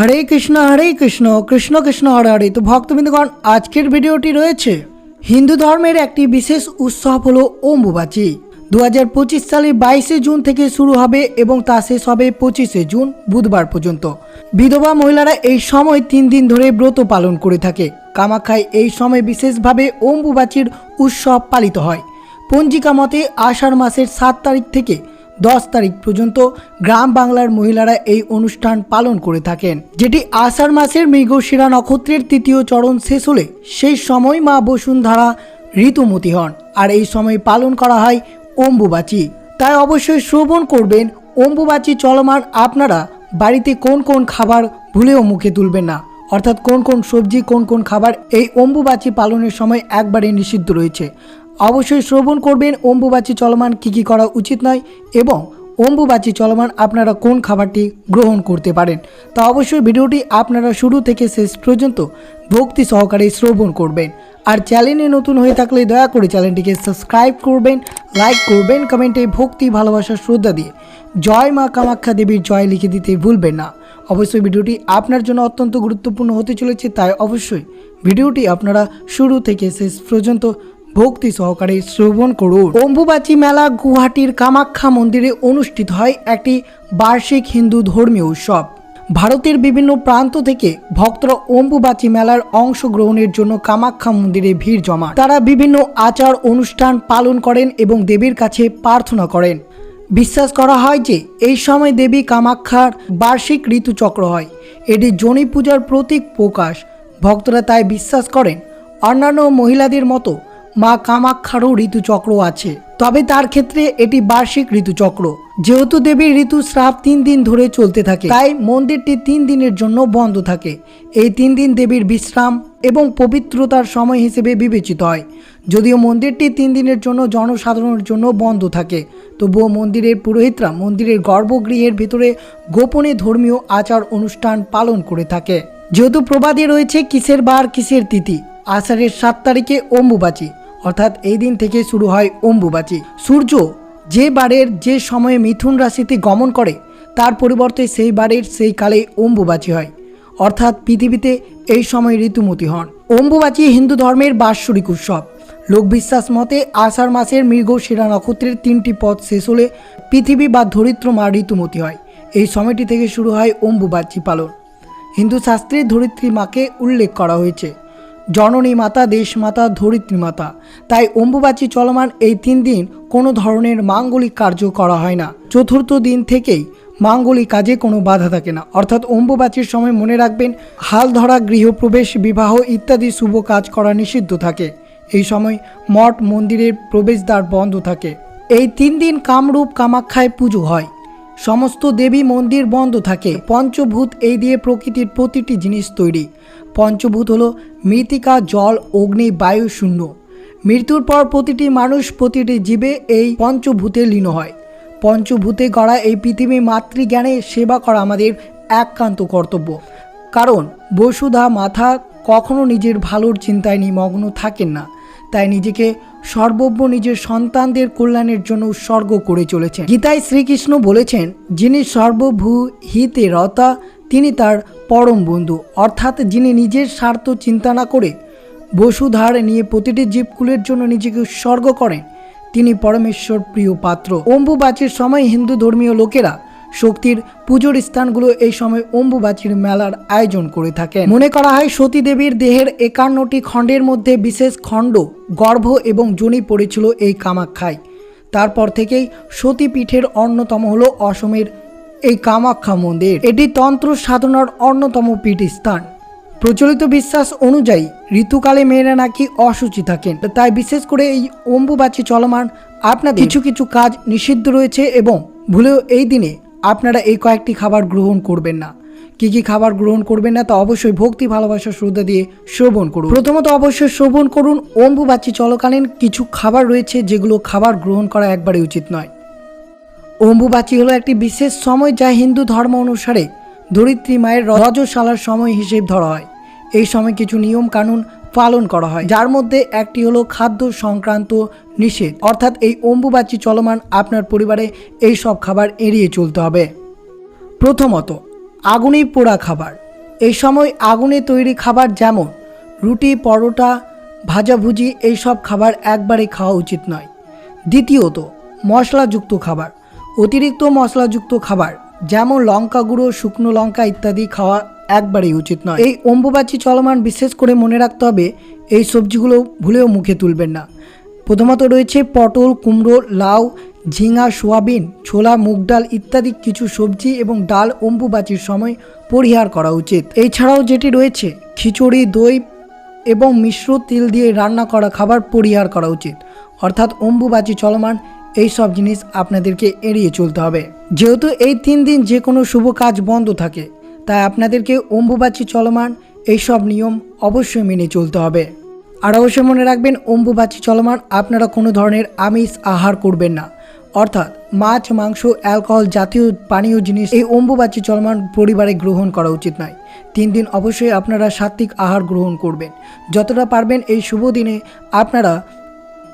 হরে কৃষ্ণ হরে কৃষ্ণ কৃষ্ণ কৃষ্ণ, হরে হরে। তো ভক্তবৃন্দগণ, আজকের ভিডিওটি রয়েছে হিন্দু ধর্মের একটি বিশেষ উৎসব হলো অম্বুবাচী। দু হাজার পঁচিশ সালের বাইশে জুন থেকে শুরু হবে এবং তা শেষ হবে পঁচিশে জুন বুধবার পর্যন্ত। বিধবা মহিলারা এই সময় তিন দিন ধরে ব্রত পালন করে থাকে। কামাখ্যায় এই সময় বিশেষভাবে অম্বুবাচীর উৎসব পালিত হয়। পঞ্জিকা মতে আষাঢ় মাসের সাত তারিখ থেকে দশ তারিখ পর্যন্ত গ্রাম বাংলার মহিলারা এই অনুষ্ঠান পালন করে থাকেন, যেটি আষাঢ় মাসের মৃগশিরা নক্ষত্রের তৃতীয় চরণ শেষ হলে সেই সময় মা বসুন্ধরা ঋতুমতি হন, আর এই সময় পালন করা হয় অম্বুবাচী। তাই অবশ্যই শ্রবণ করবেন, অম্বুবাচী চলমান আপনারা বাড়িতে কোন কোন খাবার ভুলেও মুখে তুলবেন না। অর্থাৎ কোন কোন সবজি, কোন কোন খাবার এই অম্বুবাচী পালনের সময় একবারে নিষিদ্ধ রয়েছে। অবশ্যই শ্রবণ করবেন। অম্বুবাচী চলমান কী কী করা উচিত নয় এবং অম্বুবাচী চলমান আপনারা কোন খাবারটি গ্রহণ করতে পারেন। তা অবশ্যই ভিডিওটি আপনারা শুরু থেকে শেষ পর্যন্ত ভক্তি সহকারে শ্রবণ করবেন। আর চ্যানেলে নতুন হয়ে থাকলে দয়া করে চ্যানেলটিকে সাবস্ক্রাইব করবেন, লাইক করবেন, কমেন্টে ভক্তি, ভালোবাসা, শ্রদ্ধা দিয়ে জয় মা কামাখ্যা দেবীর জয় লিখে দিতে ভুলবেন না। অবশ্যই ভিডিওটি আপনার জন্য অত্যন্ত গুরুত্বপূর্ণ হতে চলেছে, তাই অবশ্যই ভিডিওটি আপনারা শুরু থেকে শেষ পর্যন্ত ভক্তি সহকারে শ্রবণ করুন। অম্বুবাচী মেলা গুয়াহাটির কামাখ্যা মন্দিরে অনুষ্ঠিত হয় একটি বার্ষিক হিন্দু ধর্মীয় উৎসব। ভারতের বিভিন্ন প্রান্ত থেকে ভক্তরা অম্বুবাচী মেলার অংশগ্রহণের জন্য কামাখ্যা মন্দিরে ভিড় জমান। তারা বিভিন্ন আচার অনুষ্ঠান পালন করেন এবং দেবীর কাছে প্রার্থনা করেন। বিশ্বাস করা হয় যে এই সময় দেবী কামাখ্যার বার্ষিক ঋতুচক্র হয়। এটি জনি পূজার প্রতীক প্রকাশ। ভক্তরা তাই বিশ্বাস করেন, অন্যান্য মহিলাদের মতো মা কামাখ্যারও ঋতুচক্র আছে। তবে তার ক্ষেত্রে এটি বার্ষিক ঋতুচক্র। যেহেতু দেবীর ঋতু স্রাব তিন দিন ধরে চলতে থাকে, তাই মন্দিরটি তিন দিনের জন্য বন্ধ থাকে। এই তিন দিন দেবীর বিশ্রাম এবং পবিত্রতার সময় হিসেবে বিবেচিত হয়। যদিও মন্দিরটি তিন দিনের জন্য জনসাধারণের জন্য বন্ধ থাকে, তবুও মন্দিরের পুরোহিতরা মন্দিরের গর্ভগৃহের ভিতরে গোপনে ধর্মীয় আচার অনুষ্ঠান পালন করে থাকে। যেহেতু প্রবাদে রয়েছে কিসের বার কিসের তিথি, আষাঢ়ের সাত তারিখে অম্বুবাচী। অর্থাৎ এই দিন থেকে শুরু হয় অম্বুবাচী। সূর্য যে বারের যে সময়ে মিথুন রাশিতে গমন করে, তার পরিবর্তে সেই বারের সেই কালে অম্বুবাচী হয়। অর্থাৎ পৃথিবীতে এই সময় ঋতুমতি হন। অম্বুবাচী হিন্দু ধর্মের বাৎসরিক উৎসব। লোকবিশ্বাস মতে আষাঢ় মাসের মৃগশিরা নক্ষত্রের তিনটি পথ শেষ হলে পৃথিবী বা ধরিত্র মা ঋতুমতি হয়। এই সময়টি থেকে শুরু হয় অম্বুবাচী পালন। হিন্দু শাস্ত্রে ধরিত্রী মাকে উল্লেখ করা হয়েছে। জননী মাতা, দেশ মাতা, ধরিত্রী মাতা। তাই অম্বুবাচী চলমান এই তিন দিন কোনো ধরনের মাঙ্গলিক কার্য করা হয় না। চতুর্থ দিন থেকেই মাঙ্গলিক কাজে কোনো বাধা থাকে না। অর্থাৎ অম্বুবাচীর সময় মনে রাখবেন, হাল ধরা, গৃহপ্রবেশ, বিবাহ ইত্যাদি শুভ কাজ করা নিষিদ্ধ থাকে। এই সময় মঠ, মন্দিরের প্রবেশদ্বার বন্ধ থাকে। এই তিন দিন কামরূপ কামাখ্যায় পুজো হয়। সমস্ত দেবী মন্দির বন্ধ থাকে। পঞ্চভূত এই দিয়ে প্রকৃতির প্রতিটি জিনিস তৈরি। পঞ্চভূত হলো মৃত্তিকা, জল, অগ্নি, বায়ু, শূন্য। মৃত্যুর পর প্রতিটি মানুষ প্রতিটি জীবে এই পঞ্চভূতে লীন হয়। পঞ্চভূতে গড়া এই পৃথিবী মাতৃজ্ঞানে সেবা করা আমাদের একান্ত কর্তব্য। কারণ বসুধা মাথা কখনো নিজের ভালোর চিন্তায় নিমগ্ন থাকেন না। তাই নিজেকে সর্বব্য নিজের সন্তানদের কল্যাণের জন্য উৎসর্গ করে চলেছেন। গীতায় শ্রীকৃষ্ণ বলেছেন, যিনি সর্বভূ হিতে রতা, তিনি তার পরম বন্ধু। অর্থাৎ যিনি নিজের স্বার্থ চিন্তা না করে বসুধার নিয়ে প্রতিটি জীবকুলের জন্য নিজেকে উৎসর্গ করেন, তিনি পরমেশ্বর প্রিয় পাত্র। অম্বুবাচীর সময় হিন্দু ধর্মীয় লোকেরা শক্তির পুজোর স্থানগুলো এই সময় অম্বুবাচীর মেলার আয়োজন করে থাকেন। মনে করা হয় সতী দেবীর দেহের একান্নটি খণ্ডের মধ্যে বিশেষ খণ্ড, গর্ভ এবং জনি পড়েছিল এই কামাখ্যায় তারপর থেকেই সতীপীঠের অন্যতম হলো অসমের এই কামাখ্যা মন্দির এটি তন্ত্র সাধনার অন্যতম পীঠস্থান। প্রচলিত বিশ্বাস অনুযায়ী ঋতুকালে মেয়েরা নাকি অসুচি থাকেন। তাই বিশেষ করে এই অম্বুবাচী চলমান আপনাদের কিছু কিছু কাজ নিষিদ্ধ রয়েছে এবং ভুলেও এই দিনে আপনারা এই কয়েকটি খাবার গ্রহণ করবেন না। কি কি খাবার গ্রহণ করবেন না তা অবশ্যই ভক্তি, ভালোবাসা, শ্রদ্ধা দিয়ে শ্রবণ করুন। প্রথমত অবশ্যই শ্রবণ করুন। অম্বুবাচী চলকালীন কিছু খাবার রয়েছে যেগুলো খাবার গ্রহণ করা একবারে উচিত নয়। অম্বুবাচী হলো একটি বিশেষ সময় যা হিন্দু ধর্ম অনুসারে ধরিত্রী মায়ের রজশালার সময় হিসেব ধরা হয়। এই সময় কিছু নিয়ম কানুন পালন করা হয়, যার মধ্যে একটি হলো খাদ্য সংক্রান্ত নিষেধ। অর্থাৎ এই অম্বুবাচী চলমান আপনার পরিবারে এই সব খাবার এড়িয়ে চলতে হবে। প্রথমত, আগুনে পোড়া খাবার। এই সময় আগুনে তৈরি খাবার যেমন রুটি, পরোটা, ভাজাভুজি, এই সব খাবার একবারে খাওয়া উচিত নয়। দ্বিতীয়ত, মশলাযুক্ত খাবার। অতিরিক্ত মশলাযুক্ত খাবার, যেমন লঙ্কা গুঁড়ো, শুকনো লঙ্কা ইত্যাদি খাওয়া একবারেই উচিত নয়। এই অম্বুবাচী চলমান বিশেষ করে মনে রাখতে হবে, এই সবজিগুলো ভুলেও মুখে তুলবেন না। প্রথমত রয়েছে পটল, কুমড়ো, লাউ, ঝিঙা, সোয়াবিন, ছোলা, মুগ ডাল ইত্যাদি কিছু সবজি এবং ডাল অম্বুবাচীর সময় পরিহার করা উচিত। এছাড়াও যেটি রয়েছে, খিচুড়ি, দই এবং মিশ্র তেল দিয়ে রান্না করা খাবার পরিহার করা উচিত। অর্থাৎ অম্বুবাচী চলমান এই সব জিনিস আপনাদেরকে এড়িয়ে চলতে হবে। যেহেতু এই তিন দিন যে কোনো শুভ কাজ বন্ধ থাকে, তাই আপনাদেরকে অম্বুবাচী চলমান এই সব নিয়ম অবশ্যই মেনে চলতে হবে। আর অবশ্যই মনে রাখবেন, অম্বুবাচী চলমান আপনারা কোনো ধরনের আমিষ আহার করবেন না। অর্থাৎ মাছ, মাংস, অ্যালকোহল জাতীয় পানীয় জিনিস এই অম্বুবাচী চলমান পরিবারে গ্রহণ করা উচিত নয়। তিন দিন অবশ্যই আপনারা সাত্বিক আহার গ্রহণ করবেন। যতটা পারবেন এই শুভ দিনে আপনারা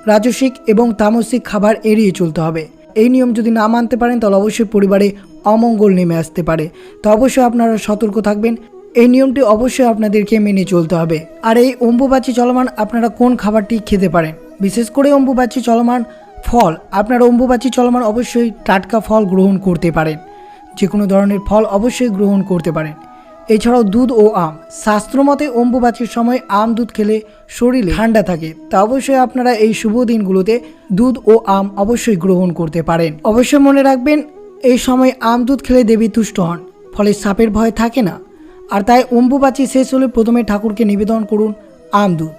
রাজসিক এবং তামসিক খাবার এড়িয়ে চলতে হবে। এই নিয়ম যদি না মানতে পারেন, তাহলে অবশ্যই পরিবারে অমঙ্গল নেমে আসতে পারে। তো অবশ্যই আপনারা সতর্ক থাকবেন। এই নিয়মটি অবশ্যই আপনাদেরকে মেনে চলতে হবে। আর এই অম্বুবাচী চলমান আপনারা কোন খাবারটি খেতে পারেন? বিশেষ করে অম্বুবাচী চলমান ফল, আপনারা অম্বুবাচী চলমান অবশ্যই টাটকা ফল গ্রহণ করতে পারেন। যে কোনো ধরনের ফল অবশ্যই গ্রহণ করতে পারেন। এছাড়াও দুধ ও আম। শাস্ত্রমতে অম্বুবাচীর সময় আম দুধ খেলে শরীরে ঠান্ডা থাকে। তা অবশ্যই আপনারা এই শুভ দিনগুলোতে দুধ ও আম অবশ্যই গ্রহণ করতে পারেন। অবশ্যই মনে রাখবেন, এই সময় আম দুধ খেলে দেবী তুষ্ট হন, ফলে সাপের ভয় থাকে না। আর তাই অম্বুবাচী শেষ হলে প্রথমে ঠাকুরকে নিবেদন করুন আম দুধ।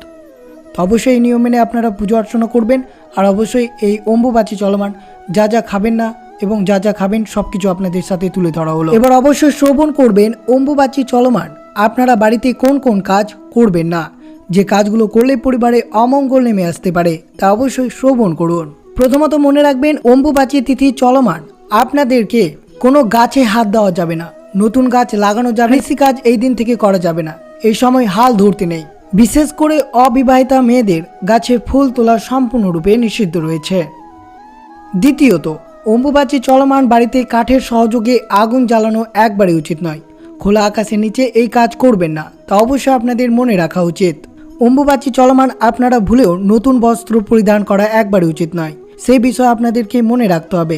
অবশ্যই এই নিয়ম মেনে আপনারা পুজো অর্চনা করবেন। আর অবশ্যই এই অম্বুবাচী চলমান, যা যা খাবেন না এবং যা যা খাবেন সব কিছু আপনাদের সাথে তুলে ধরা হলো। এবার অবশ্যই শ্রবণ করবেন অম্বুবাচী চলমান। আপনারা বাড়িতে কোন কোন কাজ করবেন না। যে কাজগুলো করলে পরিবারে অমঙ্গল নেমে আসতে পারে, তা অবশ্যই শ্রবণ করুন। প্রথমত মনে রাখবেন অম্বুবাচী তিথি চলমান। আপনাদেরকে কোনো গাছে হাত দেওয়া যাবে না। নতুন গাছ লাগানো যাবে কৃষি কাজ এই দিন থেকে করা যাবে না। এই সময় হাল ধরতে নেই। বিশেষ করে অবিবাহিতা মেয়েদের গাছে ফুল তোলা সম্পূর্ণরূপে নিষিদ্ধ রয়েছে। দ্বিতীয়ত অম্বুবাচী চলমান বাড়িতে কাঠের সহযোগে আগুন জ্বালানো একবারে উচিত নয়। খোলা আকাশের নিচে এই কাজ করবেন না, তা অবশ্যই আপনাদের মনে রাখা উচিত। অম্বুবাচী চলমান আপনারা ভুলেও নতুন বস্ত্র পরিধান করা একবারে উচিত নয় সেই বিষয়ে আপনাদেরকে মনে রাখতে হবে।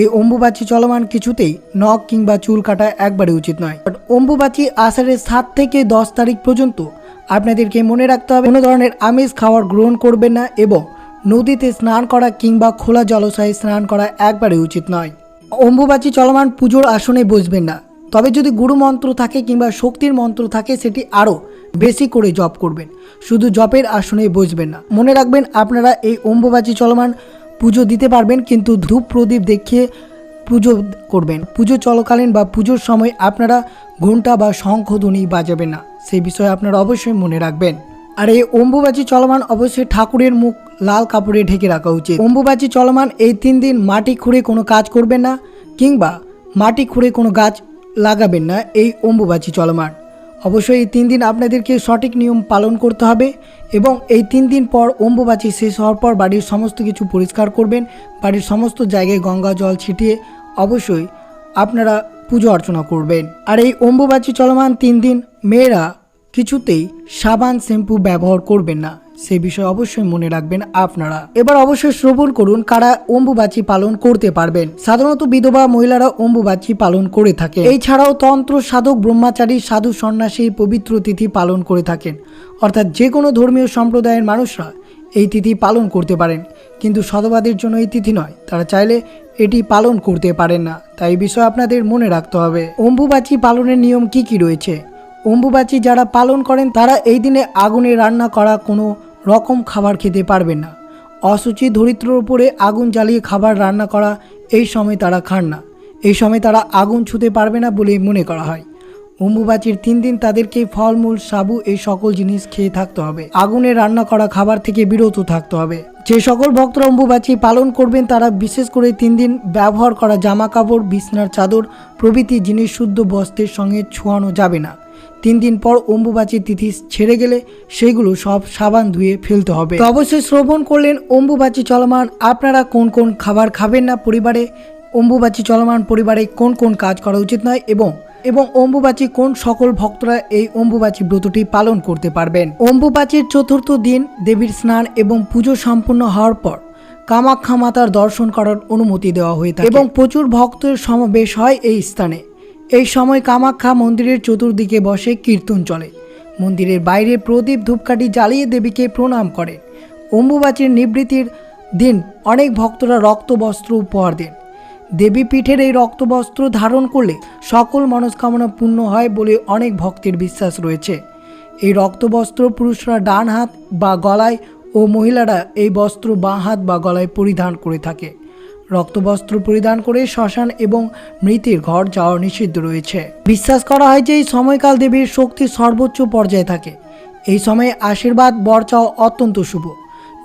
এই অম্বুবাচী চলমান কিছুতেই নখ কিংবা চুল কাটা একবারে উচিত নয়। বাট অম্বুবাচী আষাঢ়ের সাত থেকে দশ তারিখ পর্যন্ত আপনাদেরকে মনে রাখতে হবে, কোনো ধরনের আমিষ খাওয়ার গ্রহণ করবেন না এবং নদীতে স্নান করা কিংবা খোলা জলাশয়ে স্নান করা একবারে উচিত নয়। অম্বুবাচী চলমান পুজোর আসনে বসবেন না। তবে যদি গুরু মন্ত্র থাকে কিংবা শক্তির মন্ত্র থাকে, সেটি আরও বেশি করে জপ করবেন। শুধু জপের আসনে বসবেন না। মনে রাখবেন, আপনারা এই অম্বুবাচী চলমান পুজো দিতে পারবেন, কিন্তু ধূপ প্রদীপ দেখিয়ে পুজো করবেন। পুজো চলাকালীন বা পুজোর সময় আপনারা ঘণ্টা বা শঙ্খধ্বনি বাজাবেন না। সেই বিষয়ে আপনারা অবশ্যই মনে রাখবেন। আর এই অম্বুবাচী চলমান অবশ্যই ঠাকুরের মুখ লাল কাপড়ে ঢেকে রাখা উচিত। অম্বুবাচী চলমান এই তিন দিন মাটি খুঁড়ে কোনো কাজ করবেন না, কিংবা মাটি খুঁড়ে কোনো গাছ লাগাবেন না, এই অম্বুবাচী চলমান। অবশ্যই এই তিন দিন আপনাদেরকে সঠিক নিয়ম পালন করতে হবে এবং এই তিন দিন পর অম্বুবাচী শেষ হওয়ার পর বাড়ির সমস্ত কিছু পরিষ্কার করবেন। বাড়ির সমস্ত জায়গায় গঙ্গা জল ছিটিয়ে অবশ্যই আপনারা পুজো অর্চনা করবেন। আর এই অম্বুবাচী চলমান তিন দিন মেয়েরা কিছুতেই সাবান শ্যাম্পু ব্যবহার করবেন না। সে বিষয়ে অবশ্যই মনে রাখবেন আপনারা। এবার অবশ্যই শ্রবণ করুন কারা অম্বুবাচী পালন করতে পারবেন। সাধারণত বিধবা মহিলারা অম্বুবাচী পালন করে থাকে এছাড়াও তন্ত্র সাধক ব্রহ্মচারী, সাধু সন্ন্যাসী, পবিত্র তিথি পালন করে থাকেন। অর্থাৎ যে কোনো ধর্মীয় সম্প্রদায়ের মানুষরা এই তিথি পালন করতে পারেন। কিন্তু শতবাদের জন্য এই তিথি নয়। তারা চাইলে এটি পালন করতে পারেন না। তাই বিষয়ে আপনাদের মনে রাখতে হবে। অম্বুবাচী পালনের নিয়ম কি কি রয়েছে? অম্বুবাচী যারা পালন করেন, তারা এই দিনে আগুনে রান্না করা কোনো রকম খাবার খেতে পারবেন না। অসুচি ধরিত্রের উপরে আগুন জ্বালিয়ে খাবার রান্না করা এই সময় তারা খান না। এই সময় তারা আগুন ছুঁতে পারবে না বলে মনে করা হয়। অম্বুবাচীর তিন দিন তাদেরকে ফলমূল, সাবু এই সকল জিনিস খেয়ে থাকতে হবে। আগুনে রান্না করা খাবার থেকে বিরত থাকতে হবে। যে সকল ভক্তরা অম্বুবাচী পালন করবেন, তারা বিশেষ করে তিন দিন ব্যবহার করা জামা কাপড় বিছনার চাদর প্রভৃতি জিনিস শুদ্ধ বস্ত্রের সঙ্গে ছোঁয়ানো যাবে না। তিন দিন পর অম্বুবাচী তিথি ছেড়ে গেলে সেগুলো সব সাবান ধুয়ে ফেলতে হবে। অবশ্যই শ্রবণ করলেন অম্বুবাচী চলমান। আপনারা কোন কোন খাবার খাবেন না পরিবারে? অম্বুবাচী চলমান পরিবারে কোন কোন কাজ করা উচিত নয় এবং এবং অম্বুবাচী কোন সকল ভক্তরা এই অম্বুবাচী ব্রতটি পালন করতে পারবেন? অম্বুবাচীর চতুর্থ দিন দেবীর স্নান এবং পুজো সম্পূর্ণ হওয়ার পর কামাখ্যা মাতার দর্শন করার অনুমতি দেওয়া হয়ে থাকে। এবং প্রচুর ভক্তের সমাবেশ হয় এই স্থানে। এই সময় কামাখ্যা মন্দিরের চতুর্দিকে বসে কীর্তন চলে। মন্দিরের বাইরে প্রদীপ ধূপকাঠি জ্বালিয়ে দেবীকে প্রণাম করে অম্বুবাচীর নিবৃত্তির দিন অনেক ভক্তরা রক্ত বস্ত্র উপহার দেন। দেবী পীঠের এই রক্তবস্ত্র ধারণ করলে সকল মনস্কামনা পূর্ণ হয় বলে অনেক ভক্তের বিশ্বাস রয়েছে। এই রক্তবস্ত্র পুরুষরা ডান হাত বা গলায় ও মহিলারা এই বস্ত্র বাঁ হাত বা গলায় পরিধান করে থাকে। রক্তবস্ত্র পরিধান করে শ্মশান এবং মৃতের ঘর যাওয়া নিষিদ্ধ রয়েছে। বিশ্বাস করা হয় যে এই সময়কাল দেবীর শক্তি সর্বোচ্চ পর্যায়ে থাকে। এই সময়ে আশীর্বাদ, বর চাওয়া অত্যন্ত শুভ।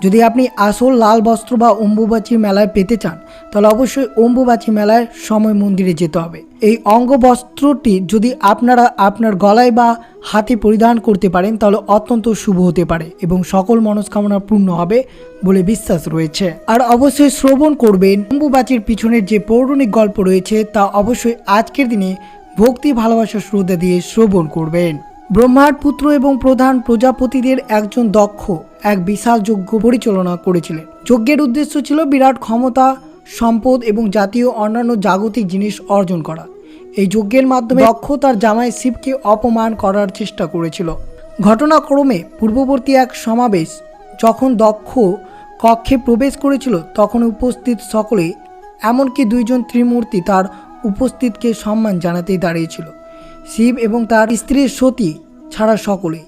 যদি আপনি আসল লাল বস্ত্র বা অম্বুবাচী মেলায় পেতে চান, তাহলে অবশ্যই অম্বুবাচী মেলায় সময় মন্দিরে যেতে হবে। এই অঙ্গ বস্ত্রটি যদি আপনারা আপনার গলায় বা হাতে পরিধান করতে পারেন, তাহলে অত্যন্ত শুভ হতে পারে এবং সকল মনস্কামনা পূর্ণ হবে বলে বিশ্বাস রয়েছে। আর অবশ্যই শ্রবণ করবেন। অম্বুবাচীর পিছনের যে পৌরাণিক গল্প রয়েছে, তা অবশ্যই আজকের দিনে ভক্তি ভালোবাসা শ্রদ্ধা দিয়ে শ্রবণ করবেন। ব্রহ্মার পুত্র এবং প্রধান প্রজাপতিদের একজন দক্ষ, এক বিশাল যজ্ঞ পরিচালনা করেছিলেন। যজ্ঞের উদ্দেশ্য ছিল বিরাট ক্ষমতা, সম্পদ এবং জাতীয় অন্যান্য জাগতিক জিনিস অর্জন করা। এই যজ্ঞের মাধ্যমে দক্ষ তার জামাই শিবকে অপমান করার চেষ্টা করেছিল। ঘটনাক্রমে পূর্ববর্তী এক সমাবেশ যখন দক্ষ কক্ষে প্রবেশ করেছিল, তখন উপস্থিত সকলে, এমনকি দুইজন ত্রিমূর্তি তার উপস্থিতকে সম্মান জানাতেই দাঁড়িয়েছিল। শিব এবং তার স্ত্রী সতী ছাড়া সকলেই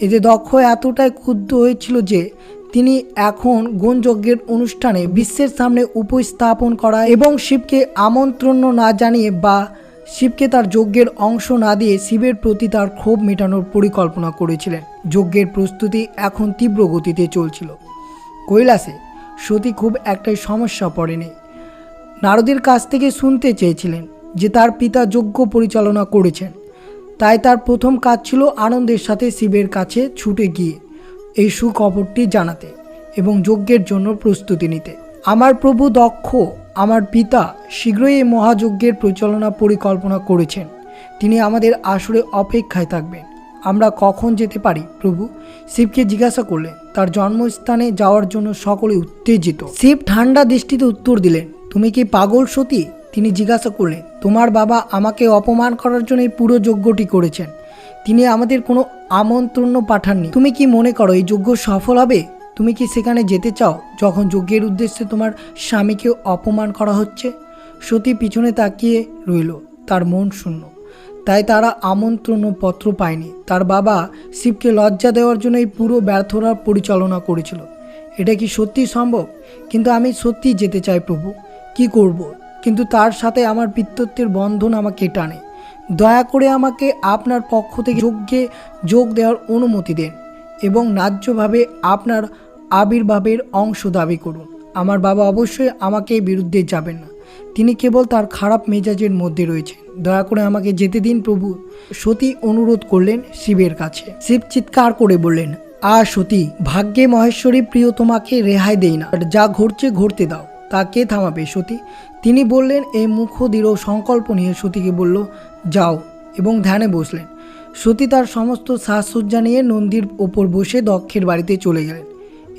এতে দক্ষ এতটাই ক্ষুব্ধ হয়েছিল যে, তিনি এখন গুণযজ্ঞের অনুষ্ঠানে বিশ্বের সামনে উপস্থাপন করা এবং শিবকে আমন্ত্রণ না জানিয়ে বা শিবকে তার যজ্ঞের অংশ না দিয়ে শিবের প্রতি তার ক্ষোভ মেটানোর পরিকল্পনা করেছিলেন। যজ্ঞের প্রস্তুতি এখন তীব্র গতিতে চলছিল। কৈলাসে সতী খুব একটাই সমস্যা পড়েনি। নারদের কাছ থেকে শুনতে চেয়েছিলেন। যে তার পিতা যজ্ঞ পরিচালনা করেছেন। তাই তার প্রথম কাজ ছিল আনন্দের সাথে শিবের কাছে ছুটে গিয়ে এই সুখবরটি জানাতে এবং যজ্ঞের জন্য প্রস্তুতি নিতে। আমার প্রভু দক্ষ, আমার পিতা শীঘ্রই এই মহাযজ্ঞের পরিচালনা পরিকল্পনা করেছেন। তিনি আমাদের আসরে অপেক্ষায় থাকবেন। আমরা কখন যেতে পারি প্রভু? শিবকে জিজ্ঞাসা করলে তার জন্মস্থানে যাওয়ার জন্য সকলে উত্তেজিত। শিব ঠান্ডা দৃষ্টিতে উত্তর দিলেন, তুমি কি পাগল সতী? তিনি জিজ্ঞাসা করলেন, তোমার বাবা আমাকে অপমান করার জন্য এই পুরো যজ্ঞটি করেছেন। তিনি আমাদের কোনো আমন্ত্রণ পাঠাননি। তুমি কি মনে করো এই যজ্ঞ সফল হবে? তুমি কি সেখানে যেতে চাও যখন যজ্ঞের উদ্দেশ্যে তোমার স্বামীকে অপমান করা হচ্ছে? সতী পিছনে তাকিয়ে রইল, তার মন শূন্য। তাই তারা আমন্ত্রণ পত্র পায়নি। তার বাবা শিবকে লজ্জা দেওয়ার জন্য এই পুরো ব্যর্থরা পরিচালনা করেছিল। এটা কি সত্যি সম্ভব? কিন্তু আমি সত্যি যেতে চাই প্রভু। কি করব। কিন্তু তার সাথে আমার পিতৃত্বের বন্ধন আমাকে টানে। দয়া করে আমাকে আপনার পক্ষ থেকে যজ্ঞে যোগ দেওয়ার অনুমতি দেন এবং ন্যায্যভাবে আপনার আবির্ভাবের অংশ দাবি করুন। আমার বাবা অবশ্যই আমাকে বিরুদ্ধে যাবেন না। তিনি কেবল তার খারাপ মেজাজের মধ্যে রয়েছেন। দয়া করে আমাকে যেতে দিন, প্রভু। সতী অনুরোধ করলেন শিবের কাছে। শিব চিৎকার করে বললেন, আ সতী, ভাগ্যে মহেশ্বরী প্রিয় তোমাকে রেহাই দেই না। যা ঘটছে ঘটতে দাও। তা কে থামাবে সতী? তিনি বললেন, এই মুখ দৃঢ় সংকল্প নিয়ে সতীকে বলল, যাও। এবং ধ্যানে বসলেন। সতী তার সমস্ত সাজসজ্জা নিয়ে নন্দীর ওপর বসে দক্ষের বাড়িতে চলে গেলেন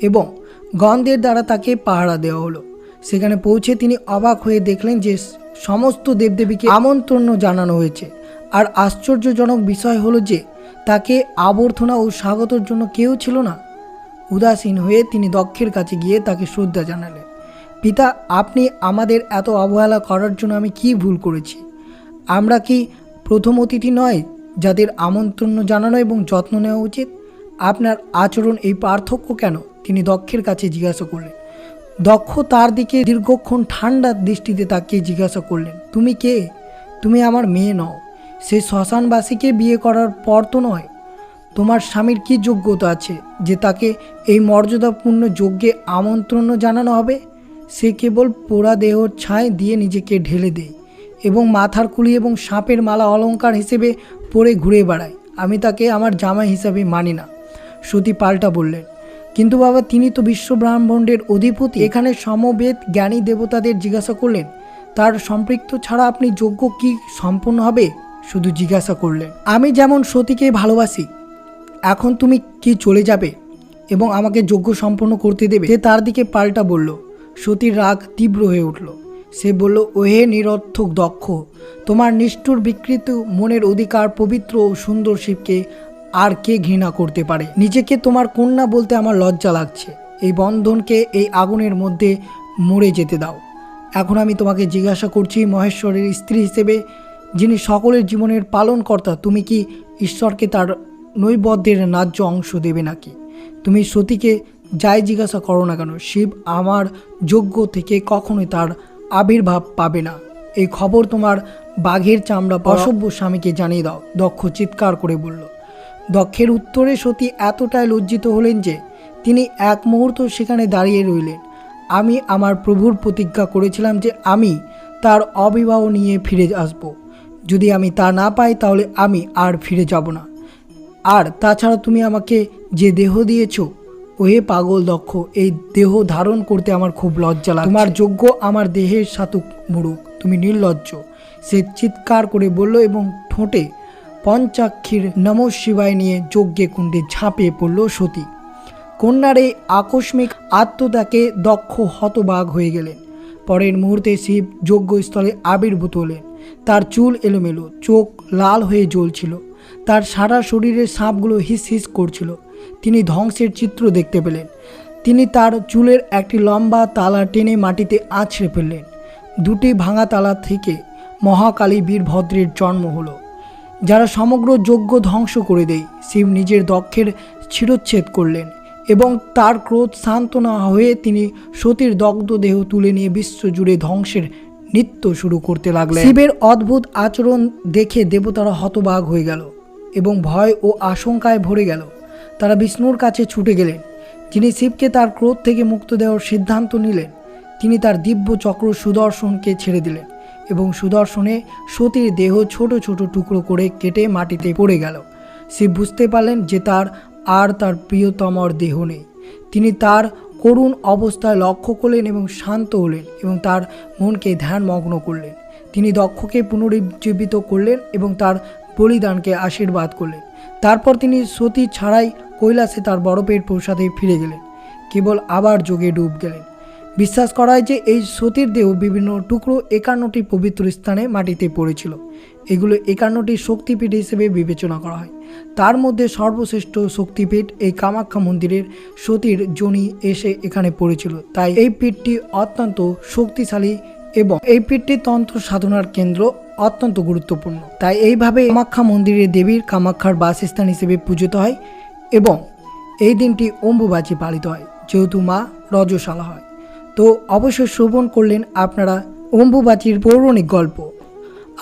এবং গন্ধের দ্বারা তাকে পাহারা দেওয়া হলো। সেখানে পৌঁছে তিনি অবাক হয়ে দেখলেন যে সমস্ত দেবদেবীকে আমন্ত্রণ জানানো হয়েছে। আর আশ্চর্যজনক বিষয় হলো যে তাকে আবর্ধনা ও স্বাগতর জন্য কেউ ছিল না। উদাসীন হয়ে তিনি দক্ষের কাছে গিয়ে তাকে শ্রদ্ধা জানালেন। পিতা, আপনি আমাদের এত অবহেলা করার জন্য আমি কি ভুল করেছি? আমরা কি প্রথম অতিথি নয়, যাদের আমন্ত্রণ জানানো এবং যত্ন নেওয়া উচিত? আপনার আচরণ এই পার্থক্য কেন? তিনি দক্ষের কাছে জিজ্ঞাসা করলেন। দক্ষ তার দিকে দীর্ঘক্ষণ ঠান্ডা দৃষ্টিতে তাকিয়ে জিজ্ঞাসা করলেন, তুমি কে? তুমি আমার মেয়ে নও। সে শ্মশানবাসীকে বিয়ে করার পর তো নয়। তোমার স্বামীর কি যোগ্যতা আছে যে তাকে এই মর্যাদাপূর্ণ যজ্ঞে আমন্ত্রণ জানানো হবে? সে কেবল পোড়া দেহর ছায় দিয়ে নিজেকে ঢেলে দেয় এবং মাথার কুলি এবং সাপের মালা অলংকার হিসেবে পরে ঘুরে বেড়ায়। আমি তাকে আমার জামাই হিসাবে মানি না, সতী পাল্টা বললেন। কিন্তু বাবা, তিনি তো বিশ্ব ব্রাহ্মণ্ডের অধিপতি। এখানে সমবেদ জ্ঞানী দেবতাদের জিজ্ঞাসা করলেন, তার সম্পৃক্ত ছাড়া আপনি যোগ্য কি সম্পন্ন হবে? শুধু জিজ্ঞাসা করলেন, আমি যেমন সতীকে ভালোবাসি, এখন তুমি কি চলে যাবে এবং আমাকে যোগ্য সম্পন্ন করতে দেবে? সে তার দিকে পাল্টা বলল সতীর রাগ তীব্র হয়ে উঠল। সে বলল, ওহে নিরর্থক দক্ষ, তোমার নিষ্ঠুর বিকৃত মনের অধিকার পবিত্র ও সুন্দর শিবকে আর কে ঘৃণা করতে পারে? নিজেকে তোমার কন্যা বলতে আমার লজ্জা লাগছে। এই বন্ধনকে এই আগুনের মধ্যে মরে যেতে দাও। এখন আমি তোমাকে জিজ্ঞাসা করছি, মহেশ্বরের স্ত্রী হিসেবে, যিনি সকলের জীবনের পালনকর্তা, তুমি কি ঈশ্বরকে তার নৈবদ্যের ন্যায্য অংশ দেবে নাকি? তুমি সতীকে যাই জিজ্ঞাসা করো না কেন, শিব আমার যোগ্য থেকে কখনোই তার আবির্ভাব পাবে না। এই খবর তোমার বাঘের চামড়া অসভ্য স্বামীকে জানিয়ে দাও, দক্ষ চিৎকার করে বলল। দক্ষের উত্তরে সতী এতটাই লজ্জিত হলেন যে তিনি এক মুহূর্ত সেখানে দাঁড়িয়ে রইলেন। আমি আমার প্রভুর প্রতিজ্ঞা করেছিলাম যে আমি তার অবিবাহ নিয়ে ফিরে আসব। যদি আমি তা না পাই তাহলে আমি আর ফিরে যাব না। আর তাছাড়া তুমি আমাকে যে দেহ দিয়েছ ওহে পাগল দক্ষ, এই দেহ ধারণ করতে আমার খুব লজ্জা লাগে তোমার যোগ্য আমার দেহের সাতুক মুড়ুক, তুমি নির্লজ্জ। সে চিৎকার করে বলল এবং ঠোঁটে পঞ্চাক্ষীর নম শিবায় নিয়ে যজ্ঞে কুণ্ডে ঝাঁপিয়ে পড়ল সতী। কন্যার এই আকস্মিক আত্মত্যাগে দক্ষ হতবাগ হয়ে গেলেন। পরের মুহূর্তে শিব যজ্ঞস্থলে আবির্ভূত হলেন। তার চুল এলোমেলো, চোখ লাল হয়ে জ্বলছিল। তার সারা শরীরের সাপগুলো হিস হিস করছিল। তিনি ধ্বংসের চিত্র দেখতে পেলেন। তিনি তার চুলের একটি লম্বা তালা টেনে মাটিতে আছড়ে ফেললেন। দুটি ভাঙা তালা থেকে মহাকালী বীরভদ্রের জন্ম হলো। যারা সমগ্র যজ্ঞ ধ্বংস করে দেয়, শিব নিজের দক্ষের শিরোচ্ছেদ করলেন এবং তার ক্রোধ শান্ত না হয়ে তিনি সতীর দগ্ধ দেহ তুলে নিয়ে বিশ্বজুড়ে ধ্বংসের নৃত্য শুরু করতে লাগলেন। শিবের অদ্ভুত আচরণ দেখে দেবতারা হতবাগ হয়ে গেল এবং ভয় ও আশঙ্কায় ভরে গেল। তারা বিষ্ণুর কাছে ছুটে গেলেন। যিনি শিবকে তার ক্রোধ থেকে মুক্ত দেওয়ার সিদ্ধান্ত নিলেন, তিনি তার দিব্য চক্র সুদর্শনকে ছেড়ে দিলেন এবং সুদর্শনে সতীর দেহ ছোট ছোট টুকরো করে কেটে মাটিতে পড়ে গেল। শিব বুঝতে পারলেন যে তার আর তার প্রিয়তমর দেহ নেই। তিনি তার করুণ অবস্থায় লক্ষ্য করলেন এবং শান্ত হলেন এবং তার মনকে ধ্যানমগ্ন করলেন। তিনি দক্ষকে পুনরুজ্জীবিত করলেন এবং তার বলিদানকে আশীর্বাদ করলেন। তারপর তিনি সতী ছাড়াই কৈলাসে তার বরফের প্রসাদে ফিরে গেলেন। কেবল আবার যোগে ডুব গেলেন। বিশ্বাস করা হয় যে এই সতীর দেহ বিভিন্ন টুকরো একান্নটি পবিত্র স্থানে মাটিতে পড়েছিল। এগুলো একান্নটি শক্তিপীঠ হিসেবে বিবেচনা করা হয়। তার মধ্যে সর্বশ্রেষ্ঠ শক্তিপীঠ এই কামাখ্যা মন্দিরের সতীর জনি এসে এখানে পড়েছিল। তাই এই পীঠটি অত্যন্ত শক্তিশালী এবং এই পীঠটি তন্ত্র সাধনার কেন্দ্র অত্যন্ত গুরুত্বপূর্ণ। তাই এইভাবে কামাখ্যা মন্দিরের দেবীর কামাখ্যার বাসস্থান হিসেবে পূজিত হয়। এবং এই দিনটি অম্বুবাচী পালিত হয়, যেহেতু মা রজশালা হয়। তো অবশ্যই শ্রবণ করলেন আপনারা অম্বুবাচীর পৌরাণিক গল্প।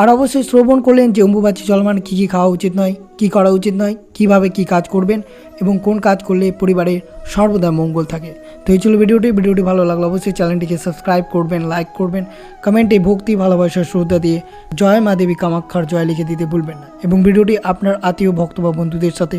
আর অবশ্যই শ্রবণ করলেন যে অম্বুবাচী চলমান কী কী খাওয়া উচিত নয়, কী করা উচিত নয়, কীভাবে কি কাজ করবেন এবং কোন কাজ করলে পরিবারের সর্বদা মঙ্গল থাকে। তো এই ছিল ভিডিওটি ভিডিওটি ভালো লাগল অবশ্যই চ্যানেলটিকে সাবস্ক্রাইব করবেন, লাইক করবেন, কমেন্টে ভক্তি, ভালোবাসা, শ্রদ্ধা দিয়ে জয় মা দেবী কামাক্ষার জয় লিখে দিতে ভুলবেন না। এবং ভিডিওটি আপনার আত্মীয়, ভক্ত বা বন্ধুদের সাথে